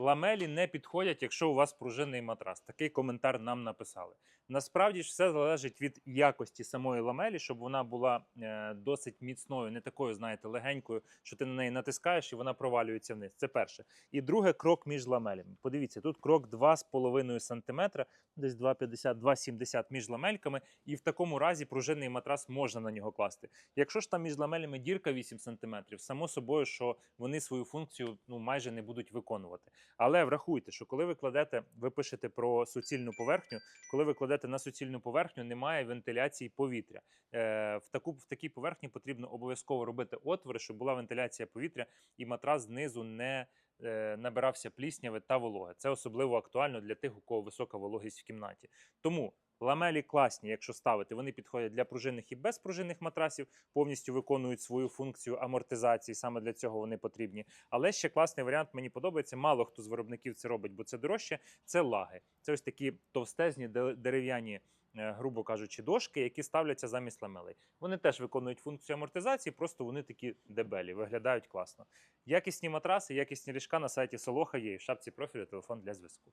Ламелі не підходять, якщо у вас пружинний матрас. Такий коментар нам написали. Насправді ж все залежить від якості самої ламелі, щоб вона була е, досить міцною, не такою, знаєте, легенькою, що ти на неї натискаєш і вона провалюється вниз. Це перше. І друге крок між ламелями. Подивіться, тут крок 2,5 см, десь 2,50-2,70 між ламельками, і в такому разі пружинний матрас можна на нього класти. Якщо ж там між ламелями дірка 8 см, само собою, що вони свою функцію ну майже не будуть виконувати. Але врахуйте, що коли ви кладете, ви пишете про суцільну поверхню, коли ви кладете на суцільну поверхню, немає вентиляції повітря. Е, в, таку, в такій поверхні потрібно обов'язково робити отвори, щоб була вентиляція повітря, і матрас знизу не е, набирався плісняви та вологи. Це особливо актуально для тих, у кого висока вологість в кімнаті. Тому ламелі класні, якщо ставити, вони підходять для пружинних і безпружинних матрасів, повністю виконують свою функцію амортизації. Саме для цього вони потрібні. Але ще класний варіант мені подобається. Мало хто з виробників це робить, бо це дорожче. Це лаги. Це ось такі товстезні дерев'яні. е, Грубо кажучи, дошки, які ставляться замість ламелей. Вони теж виконують функцію амортизації, просто вони такі дебелі, виглядають класно. Якісні матраси, якісні ліжка на сайті Солоха є в шапці профілю телефон для зв'язку.